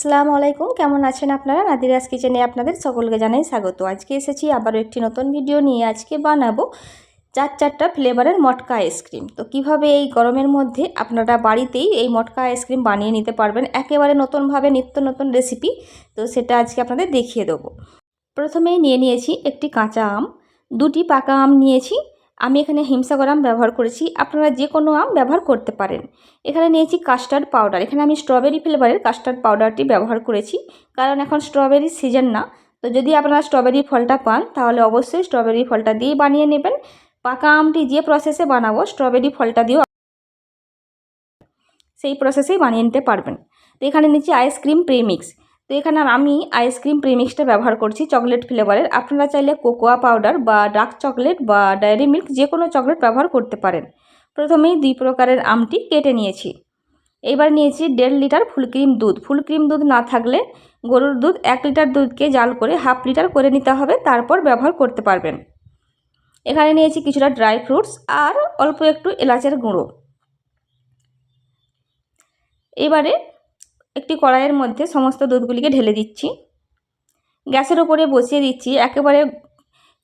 আসসালামু আলাইকুম। কেমন আছেন আপনারা? নাদিরাজ কিচেনে আপনাদের সকলকে জানাই স্বাগত। আজকে এসেছি আবারও একটি নতুন ভিডিও নিয়ে। আজকে বানাবো চার চারটা ফ্লেভারের মটকা আইসক্রিম। তো কীভাবে এই গরমের মধ্যে আপনারা বাড়িতেই এই মটকা আইসক্রিম বানিয়ে নিতে পারবেন, একেবারে নতুনভাবে নিত্য নতুন রেসিপি, তো সেটা আজকে আপনাদের দেখিয়ে দেবো। প্রথমেই নিয়ে নিয়েছি একটি কাঁচা আম, দুটি পাকা আম নিয়েছি আমি এখানে হিমসাগর আম ব্যবহার করেছি। আপনারা যে কোনো আম ব্যবহার করতে পারেন। এখানে নিয়েছি কাস্টার্ড পাউডার এখানে আমি স্ট্রবেরি ফ্লেভারের কাস্টার্ড পাউডারটি ব্যবহার করেছি। কারণ এখন স্ট্রবেরি সিজন না। তো যদি আপনারা স্ট্রবেরি ফলটা পান, তাহলে অবশ্যই স্ট্রবেরি ফলটা দিয়ে বানিয়ে নেবেন। পাকা আমটি যে প্রসেসে বানাবো স্ট্রবেরি ফলটা দিয়েও সেই প্রসেসেই বানিয়ে নিতে পারবেন। তো এখানে নিচ্ছি আইসক্রিম প্রিমিক্স তো এখানে আমি আইসক্রিম প্রিমিক্সটা ব্যবহার করছি চকলেট ফ্লেভারের আপনারা চাইলে কোকোয়া পাউডার বা ডার্ক চকলেট বা ডায়েরি মিল্ক যে কোনো চকলেট ব্যবহার করতে পারেন। প্রথমেই দুই প্রকারের আমটি কেটে নিয়েছি। এবার নিয়েছি দেড় লিটার ফুল ক্রিম দুধ। ফুল ক্রিম দুধ না থাকলে গরুর দুধ এক লিটার দুধকে জাল করে হাফ লিটার করে নিতে হবে, তারপর ব্যবহার করতে পারবেন। এখানে নিয়েছি কিছুটা ড্রাই ফ্রুটস আর অল্প একটু এলাচের গুঁড়ো। এবারে একটি কড়াইয়ের মধ্যে সমস্ত দুধগুলিকে ঢেলে দিচ্ছি। গ্যাসের ওপরে বসিয়ে দিচ্ছি একেবারে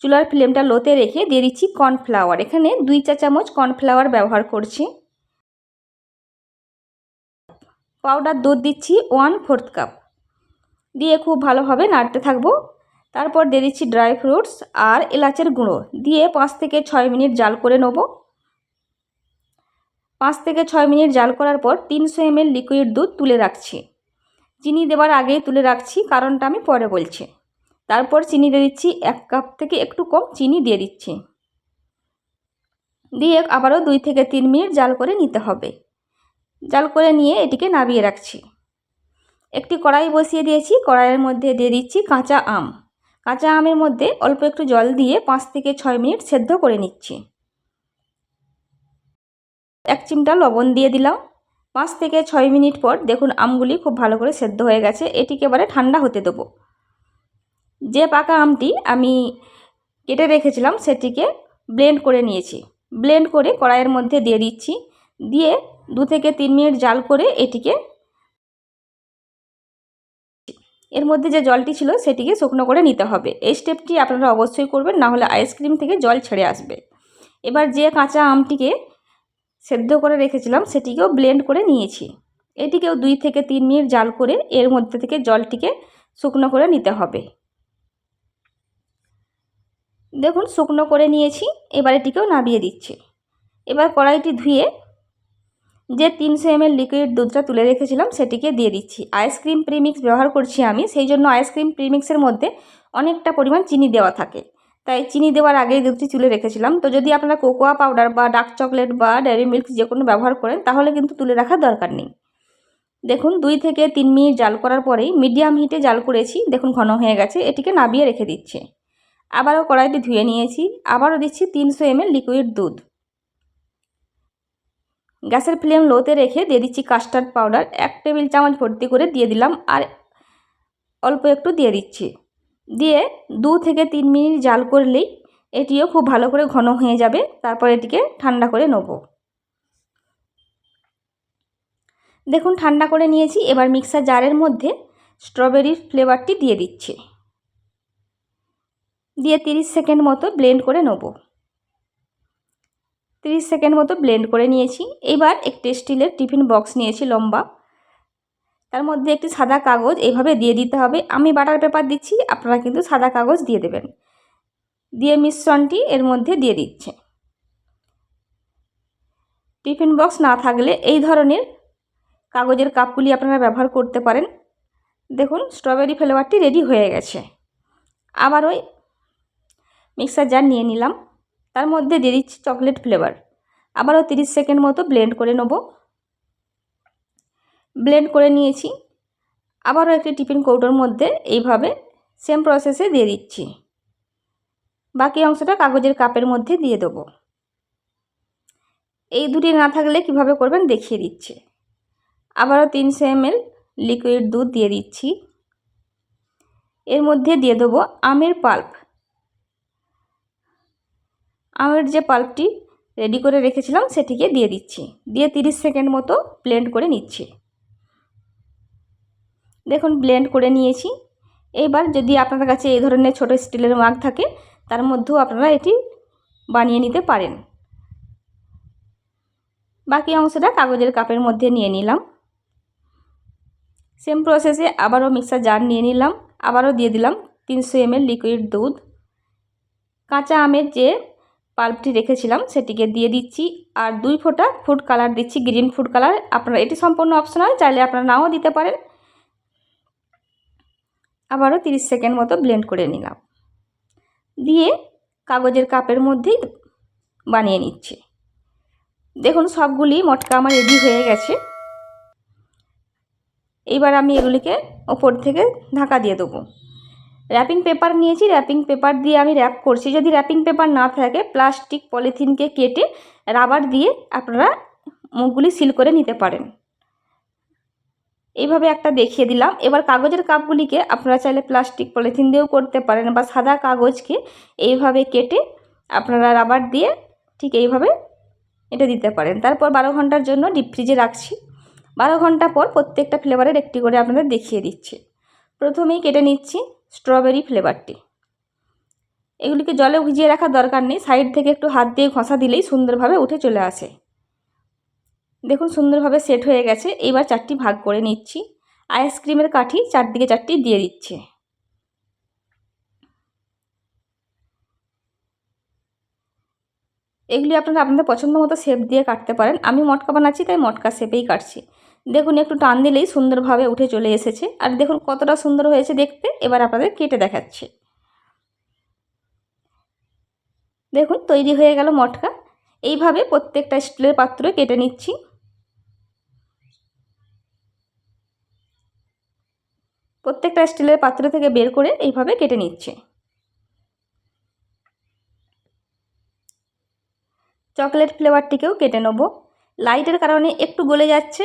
চুলার ফ্লেমটা লোতে রেখে দিয়ে দিচ্ছি কর্নফ্লাওয়ার। এখানে দুই চা চামচ কর্নফ্লাওয়ার ব্যবহার করছি। পাউডার দুধ দিচ্ছি ওয়ান ফোর্থ কাপ। দিয়ে খুব ভালোভাবে নাড়তে থাকব। তারপর দিয়ে দিচ্ছি ড্রাই ফ্রুটস আর এলাচের গুঁড়ো। দিয়ে পাঁচ থেকে ছয় মিনিট জাল করে নেব। পাঁচ থেকে ছয় মিনিট জাল করার পর তিনশো এমএল লিকুইড দুধ তুলে রাখছি। চিনি দেওয়ার আগেই তুলে রাখছি, কারণটা আমি পরে বলছি। তারপর চিনি দিয়ে দিচ্ছি এক কাপ থেকে একটু কম চিনি দিয়ে দিচ্ছি। দিয়ে আবারও দুই থেকে তিন মিনিট জাল করে নিতে হবে। জাল করে নিয়ে এটিকে নাবিয়ে রাখছি। একটি কড়াই বসিয়ে দিয়েছি, কড়াইয়ের মধ্যে দিয়ে দিচ্ছি কাঁচা আম। কাঁচা আমের মধ্যে অল্প একটু জল দিয়ে পাঁচ থেকে ছয় মিনিট সেদ্ধ করে নিচ্ছি। এক চিমটা লবণ দিয়ে দিলাম। পাঁচ থেকে ছয় মিনিট পর দেখুন আমগুলি খুব ভালো করে সেদ্ধ হয়ে গেছে। এটিকে এবারে ঠান্ডা হতে দেবো। যে পাকা আমটি আমি কেটে রেখেছিলাম, সেটিকে ব্লেন্ড করে নিয়েছি। ব্লেন্ড করে কড়াইয়ের মধ্যে দিয়ে দিচ্ছি। দিয়ে দু থেকে তিন মিনিট জাল করে এটিকে এর মধ্যে যে জলটি ছিল, সেটিকে শুকনো করে নিতে হবে। এই স্টেপটি আপনারা অবশ্যই করবেন, না হলে আইসক্রিম থেকে জল ছেড়ে আসবে। এবার যে কাঁচা আমটিকে সেদ্ধ করে রেখেছিলাম, সেটিকেও ব্লেন্ড করে নিয়েছি। এটিকেও দুই থেকে তিন মিনিট জাল করে এর মধ্যে থেকে জলটিকে শুকনো করে নিতে হবে। দেখুন, শুকনো করে নিয়েছি, এবার এটিকেও নাবিয়ে দিচ্ছি। এবার কড়াইটি ধুয়ে যে তিনশো এমএল লিকুইড দুধটা তুলে রেখেছিলাম, সেটিকে দিয়ে দিচ্ছি। আইসক্রিম প্রিমিক্স ব্যবহার করছি আমি, সেই জন্য আইসক্রিম প্রিমিক্সের মধ্যে অনেকটা পরিমাণ চিনি দেওয়া থাকে। তাই চিনি দেওয়ার আগেই দুধটি তুলে রেখেছিলাম। তো যদি আপনারা কোকোয়া পাউডার বা ডার্ক চকলেট বা ডেয়ারি মিল্ক যে কোনো ব্যবহার করেন, তাহলে কিন্তু তুলে রাখার দরকার নেই। দেখুন, দুই থেকে তিন মিনিট জাল করার পরেই মিডিয়াম হিটে জাল করেছি। দেখুন, ঘন হয়ে গেছে। এটিকে নাবিয়ে রেখে দিচ্ছে। আবারও কড়াইটি ধুয়ে নিয়েছি। আবারও দিচ্ছি তিনশো এমএল লিকুইড দুধ। গ্যাসের ফ্লেম লোতে রেখে দিয়ে দিচ্ছি কাস্টার্ড পাউডার। এক টেবিল চামচ ভর্তি করে দিয়ে দিলাম। আর অল্প একটু দিয়ে দিচ্ছি। দিয়ে দু থেকে তিন মিনিট জাল করলেই এটিও খুব ভালো করে ঘন হয়ে যাবে। তারপর এটিকে ঠান্ডা করে নেব। দেখুন, ঠান্ডা করে নিয়েছি। এবার মিক্সার জারের মধ্যে স্ট্রবেরির ফ্লেভারটি দিয়ে দিচ্ছি। দিয়ে তিরিশ সেকেন্ড মতো ব্লেন্ড করে নেব। তিরিশ সেকেন্ড মতো ব্লেন্ড করে নিয়েছি। এবার একটি স্টিলের টিফিন বক্স নিয়েছি লম্বা। তার মধ্যে একটি সাদা কাগজ এইভাবে দিয়ে দিতে হবে। আমি বাটার পেপার দিচ্ছি, আপনারা কিন্তু সাদা কাগজ দিয়ে দেবেন। দিয়ে মিশ্রণটি এর মধ্যে দিয়ে দিচ্ছে। টিফিন বক্স না থাকলে এই ধরনের কাগজের কাপগুলি আপনারা ব্যবহার করতে পারেন। দেখুন, স্ট্রবেরি ফ্লেভারটি রেডি হয়ে গেছে। আবার ওই মিক্সার জার নিয়ে নিলাম। তার মধ্যে দিয়ে দিচ্ছি চকলেট ফ্লেভার। আবারও তিরিশ সেকেন্ড মতো ব্লেন্ড করে নেব। ব্লেন্ড করে নিয়েছি। আবারও একটি টিফিন কৌটোর মধ্যে এইভাবে সেম প্রসেসে দিয়ে দিচ্ছি। বাকি অংশটা কাগজের কাপের মধ্যে দিয়ে দেবো। এই দুটি না থাকলে কীভাবে করবেন দেখিয়ে দিচ্ছি। আবারও তিনশো এমএল লিকুইড দুধ দিয়ে দিচ্ছি। এর মধ্যে দিয়ে দেবো আমের পাল্প আমের যে পাল্পটি রেডি করে রেখেছিলাম, সেটিকে দিয়ে দিচ্ছি। দিয়ে তিরিশ সেকেন্ড মতো ব্লেন্ড করে নিচ্ছি। দেখুন ব্লেন্ড করে নিয়েছি। এইবার যদি আপনার কাছে এই ধরনের ছোট স্টিলের মাগ থাকে, তার মধ্যেও আপনারা এটি বানিয়ে নিতে পারেন। বাকি অংশটা কাগজের কাপের মধ্যে নিয়ে নিলাম। সেম প্রসেসে আবারও মিক্সার জার নিয়ে নিলাম। আবারও দিয়ে দিলাম তিনশো এমএল লিকুইড দুধ। কাঁচা আমের যে পাল্পটি রেখেছিলাম, সেটিকে দিয়ে দিচ্ছি। আর দুই ফোঁটা ফুড কালার দিচ্ছি গ্রিন ফুড কালার আপনারা এটি সম্পূর্ণ অপশনাল চাইলে আপনারা নাও দিতে পারেন। আবারও তিরিশ সেকেন্ড মতো ব্লেন্ড করে নিলাম। দিয়ে কাগজের কাপের মধ্যেই বানিয়ে নিচ্ছি। দেখুন, সবগুলি মটকা আমার রেডি হয়ে গেছে। এইবার আমি এগুলিকে ওপর থেকে ঢাকা দিয়ে দেবো। র্যাপিং পেপার নিয়েছি র্যাপিং পেপার দিয়ে আমি র্যাপ করছি। যদি র্যাপিং পেপার না থাকে প্লাস্টিক পলিথিনকে কেটে রাবার দিয়ে আপনারা মুখগুলি সিল করে নিতে পারেন। এইভাবে একটা দেখিয়ে দিলাম। এবার কাগজের কাপগুলিকে আপনারা চাইলে প্লাস্টিক, পলিথিন দিয়েও করতে পারেন বা সাদা কাগজকে এইভাবে কেটে আপনারা রাবার দিয়ে ঠিক এইভাবে এটা দিতে পারেন। তারপর বারো ঘণ্টার জন্য ডিপ ফ্রিজে রাখছি। বারো ঘণ্টা পর প্রত্যেকটা ফ্লেভারের একটি করে আপনাদের দেখিয়ে দিচ্ছি। প্রথমেই কেটে নিচ্ছি স্ট্রবেরি ফ্লেভারটি। এগুলিকে জলে ভিজিয়ে রাখার দরকার নেই। সাইড থেকে একটু হাত দিয়ে ঘষা দিলেই সুন্দরভাবে উঠে চলে আসে। দেখুন সুন্দরভাবে সেট হয়ে গেছে। এবার চারটি ভাগ করে নিচ্ছি। আইসক্রিমের কাঠি চারদিকে চারটি দিয়ে দিচ্ছে। এগুলি আপনারা আপনাদের পছন্দ মতো শেপ দিয়ে কাটতে পারেন। আমি মটকা বানাচ্ছি, তাই মটকা শেপেই কাটছি। দেখুন, একটু টান দিলেই সুন্দরভাবে উঠে চলে এসেছে। আর দেখুন, কতটা সুন্দর হয়েছে দেখতে। এবার আপনাদের কেটে দেখাচ্ছি। দেখুন, তৈরি হয়ে গেল মটকা। এইভাবে প্রত্যেকটা স্টিলের পাত্রে কেটে নিচ্ছি। প্রত্যেকটা স্টিলের পাত্র থেকে বের করে এইভাবে কেটে নিচ্ছে। চকলেট ফ্লেভারটিকেও কেটে নেব। লাইটের কারণে একটু গলে যাচ্ছে।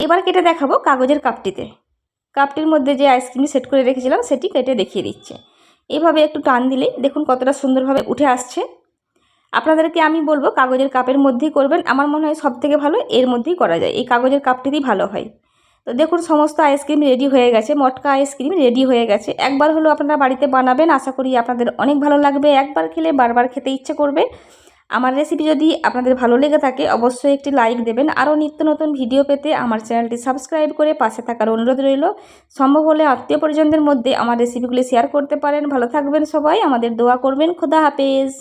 এবার কেটে দেখাবো কাগজের কাপটিতে। কাপটির মধ্যে যে আইসক্রিম সেট করে রেখেছিলাম, সেটি কেটে দেখিয়ে দিচ্ছে। এভাবে একটু টান দিলেই দেখুন কতটা সুন্দরভাবে উঠে আসছে। আপনাদেরকে আমি বলব কাগজের কাপের মধ্যেই করবেন। আমার মনে হয় সব থেকে ভালো এর মধ্যেই করা যায়। এই কাগজের কাপটিতেই ভালো হয়। তো দেখুন, সমস্ত আইসক্রিম রেডি হয়ে গেছে, মটকা আইসক্রিম রেডি হয়ে গেছে। একবার হলো আপনারা বাড়িতে বানাবেন, আশা করি আপনাদের অনেক ভালো লাগবে। একবার খেলে বারবার খেতে ইচ্ছে করবে। আমার রেসিপি যদি আপনাদের ভালো লেগে থাকে, অবশ্যই একটি লাইক দেবেন। আরও নিত্য নতুন ভিডিও পেতে আমার চ্যানেলটি সাবস্ক্রাইব করে পাশে থাকার অনুরোধ রইল। সম্ভব হলে আত্মীয় পরিজনদের মধ্যে আমার রেসিপিগুলি শেয়ার করতে পারেন। ভালো থাকবেন সবাই। আমাদের দোয়া করবেন। খোদা হাফেজ।